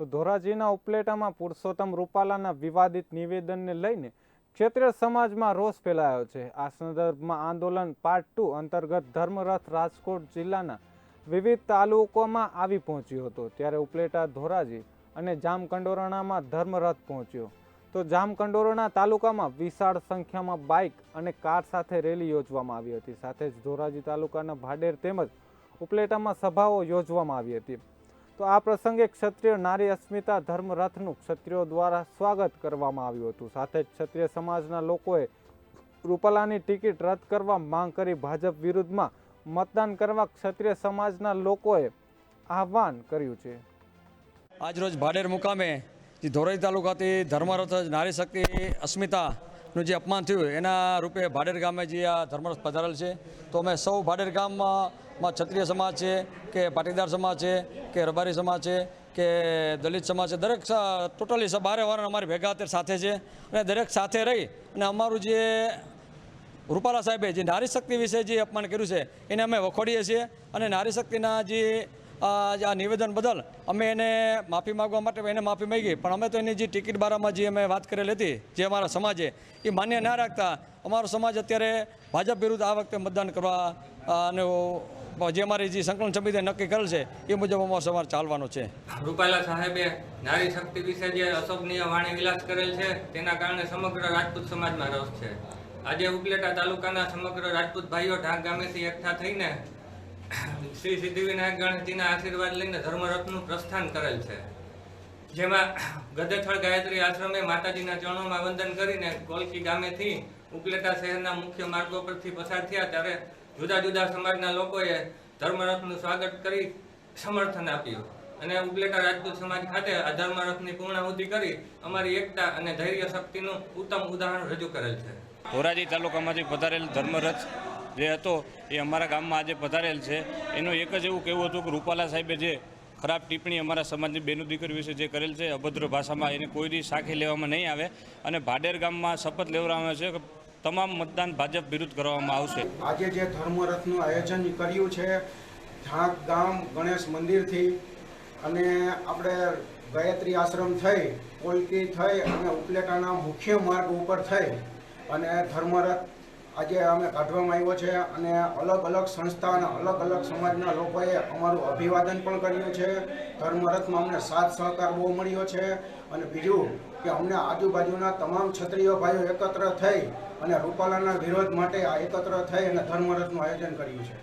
તો ધોરાજીના ઉપલેટામાં પુરુષોત્તમ રૂપાલાના વિવાદિત નિવેદનને લઈને ક્ષેત્રીય સમાજમાં રોષ ફેલાયો છે. આ સંદર્ભમાં આંદોલન પાર્ટ ટુ અંતર્ગત ધર્મરથ રાજકોટ જિલ્લાના વિવિધ તાલુકોમાં આવી પહોંચ્યો હતો. ત્યારે ઉપલેટા ધોરાજી અને જામકંડોરણામાં ધર્મરથ પહોંચ્યો. તો જામકંડોરણા તાલુકામાં વિશાળ સંખ્યામાં બાઇક અને કાર સાથે રેલી યોજવામાં આવી હતી. સાથે જ ધોરાજી તાલુકાના ભાડેર તેમજ ઉપલેટામાં સભાઓ યોજવામાં આવી હતી. તો આ પ્રસંગે ક્ષત્રિય નારી અસ્મિતા ધર્મરથનું ક્ષત્રિયો દ્વારા સ્વાગત કરવામાં આવ્યું હતું. સાથે જ ક્ષત્રિય સમાજના લોકોએ રૂપાલાની ટિકિટ રદ કરવા માંગ કરી ભાજપ વિરુદ્ધમાં મતદાન કરવા ક્ષત્રિય સમાજના લોકોએ આહવાન કર્યું છે. આજરોજ ભાડેર મુકામે ધોરાજી તાલુકાથી ધર્મરથ નારી શક્તિ અસ્મિતાનું જે અપમાન થયું એના રૂપે ભાડેર ગામે જે આ ધર્મરથ પધારેલ છે. તો અમે સૌ ભાડેર ગામમાં ક્ષત્રિય સમાજ છે, કે પાટીદાર સમાજ છે, કે રબારી સમાજ છે, કે દલિત સમાજ છે, દરેક ટોટલી બારે વાર અમારી ભેગા અત્યારે સાથે છે. અને દરેક સાથે રહી અને અમારું જે રૂપાલા સાહેબે જે નારી શક્તિ વિશે જે અપમાન કર્યું છે, એને અમે વખોડીએ છીએ. અને નારી શક્તિના જે આ નિવેદન બદલ અમે એને માફી માગવા માટે એને માફી માંગી. પણ અમે તો એની જે ટિકિટ બારામાં જે અમે વાત કરેલી હતી, જે અમારા સમાજે, એ માન્ય ના રાખતા અમારો સમાજ અત્યારે ભાજપ વિરુદ્ધ આ વખતે મતદાન કરવા અને જે અમારી જે સંકલન સમિતિએ નક્કી કરેલ છે, એ મુજબ અમારો સમાજ ચાલવાનો છે. રૂપાલા સાહેબે નારી શક્તિ વિશે જે અશોભનીય વાણી વિલાસ કરેલ છે, તેના કારણે સમગ્ર રાજપૂત સમાજમાં રસ છે. આજે ઉપલેટા તાલુકાના સમગ્ર રાજપૂત ભાઈઓ ઢાક ગામેથી એકઠા થઈને શ્રી સિદ્ધિવિનાયક ગણેશજીના આશીર્વાદ લઈને ધર્મરથનું પ્રસ્થાન કરેલ છે. જેમાં ગદેથળ ગાયત્રી આશ્રમે માતાજીના ચરણોમાં વંદન કરીને કોલકી ગામેથી ઉપલેટા શહેરના મુખ્ય માર્ગો પરથી પસાર થયા ત્યારે જુદા જુદા સમાજના લોકોએ ધર્મરથનું સ્વાગત કરી સમર્થન આપ્યું અને ઉપલેટા રાજપૂત સમાજ ખાતે આ ધર્મરથની પૂર્ણાહુતિ કરી અમારી એકતા અને ધૈર્ય શક્તિનું ઉત્તમ ઉદાહરણ રજૂ કરેલ છે. ધોરાજી તાલુકામાંથી પધારેલ ધર્મરથ જે હતો એ અમારા ગામમાં આજે પધારેલ છે. એનું એક જ એવું કહેવું હતું કે રૂપાલા સાહેબે જે ખરાબ ટિપ્પણી અમારા સમાજની બેનો દીકરી વિશે જે કરેલ છે, અભદ્ર ભાષામાં એને કોઈ દી સાખી લેવામાં નહીં આવે અને ભાડેર ગામમાં શપથ લેવડાવવામાં છે કે તમામ મતદાન ભાજપ વિરુદ્ધ કરવામાં આવશે. આજે જે ધર્મરથનું આયોજન કર્યું છે, ઢાંક ગામ ગણેશ મંદિરથી અને આપણે ગાયત્રી આશ્રમ થઈ કોલકી થઈ અને ઉપલેટાના મુખ્ય માર્ગ ઉપર થઈ અને ધર્મરથ આજે અમે કાઢવામાં આવ્યો છે અને અલગ અલગ સંસ્થા અને અલગ અલગ સમાજના લોકોએ અમારું અભિવાદન પણ કર્યું છે. ધર્મરથમાં અમને સાથ સહકાર બહુ મળ્યો છે. અને બીજું કે અમને આજુબાજુના તમામ ક્ષત્રિય ભાઈઓ એકત્ર થઈ અને રૂપાલાના વિરોધ માટે આ એકત્ર થઈ અને ધર્મરથનું આયોજન કર્યું છે.